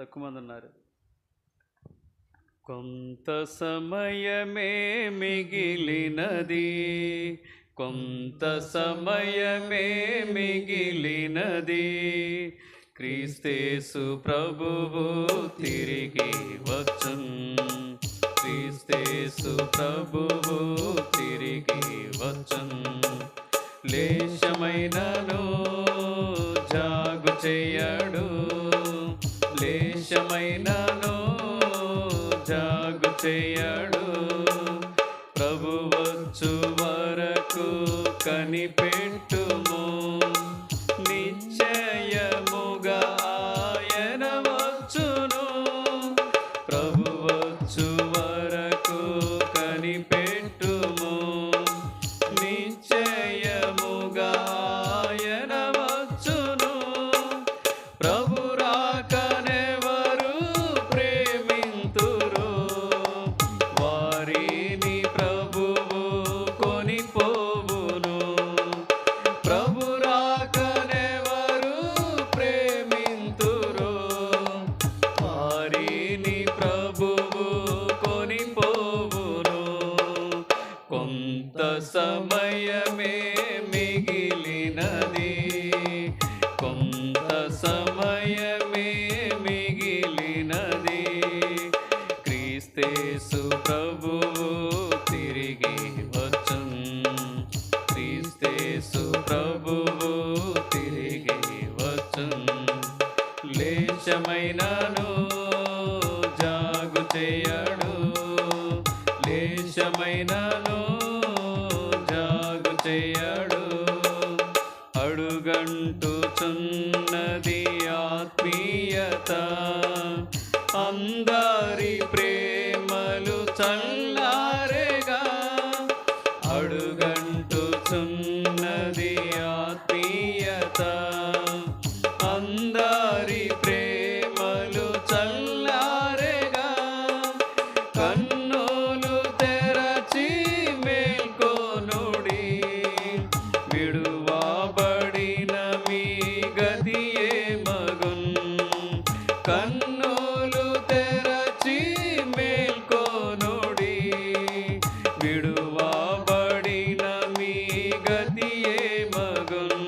తక్కువ మంది ఉన్నారు. కొంత సమయమే మిగిలినది కొంత సమయమే మిగిలినది. క్రీస్తేసు ప్రభువు తిరిగి వచ్చం క్రీస్తేసు ప్రభువు తిరిగి వచ్చం లేశమైనను చేయడు. ప్రభు వచ్చు వరకు కనిపెట్టుము నిశ్చయముగా ఆయన వచ్చును. ప్రభు వచ్చు సమయమే మిగిలినది. కొంత సమయమే మిగిలినది. క్రీస్తేసు ప్రభువు తిరిగి వచ్చున్ క్రీస్తేసు ప్రభువు తిరిగి వచ్చున్ లేచమైనను గంటుచున్నది ఆత్మీయత. అందరి ప్రేమలు చల్లారేగా. అడుగంటుచున్నది ఆత్మీయత. అందరి ప్రేమలు చల్లారేగా. కన్ను కన్నులు తెరచి మేల్కొనుడి విడువబడిన మీ గదియే మగున్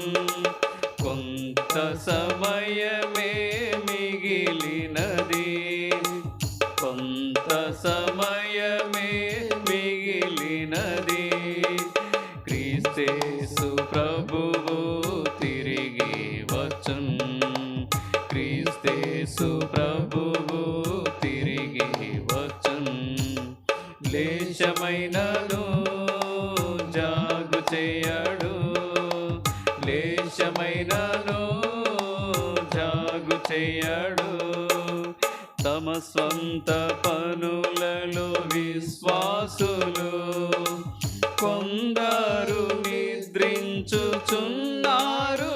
కొంత సమయమే మిగిలినది లేశమైనను జాగు చేయడు. లేశమైనను జాగు చేయడు. తమ స్వంత పనులలో విశ్వాసులు కొందరు నిద్రించుచున్నారు.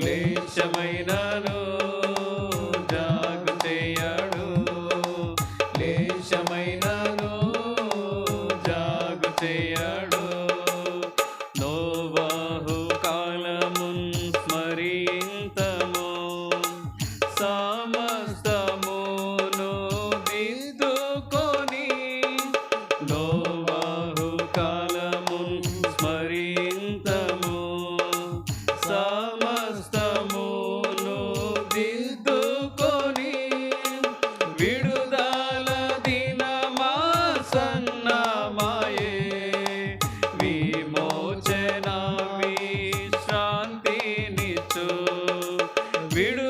లేశమైనను జాగు చేయడు లేశమైనను చేయడు నోవాహు కాలమున్ స్మరింతము సమస్తమును దిద్దుకొని నో విడుదల దినమా సన్నమాయే విమోచన విశ్రాంతినిచు విడు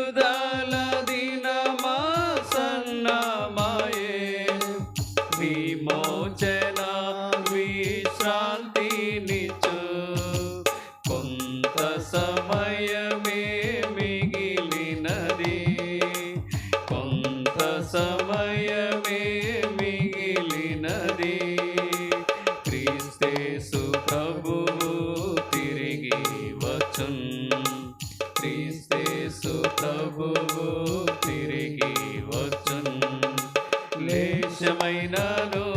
లేశమైనను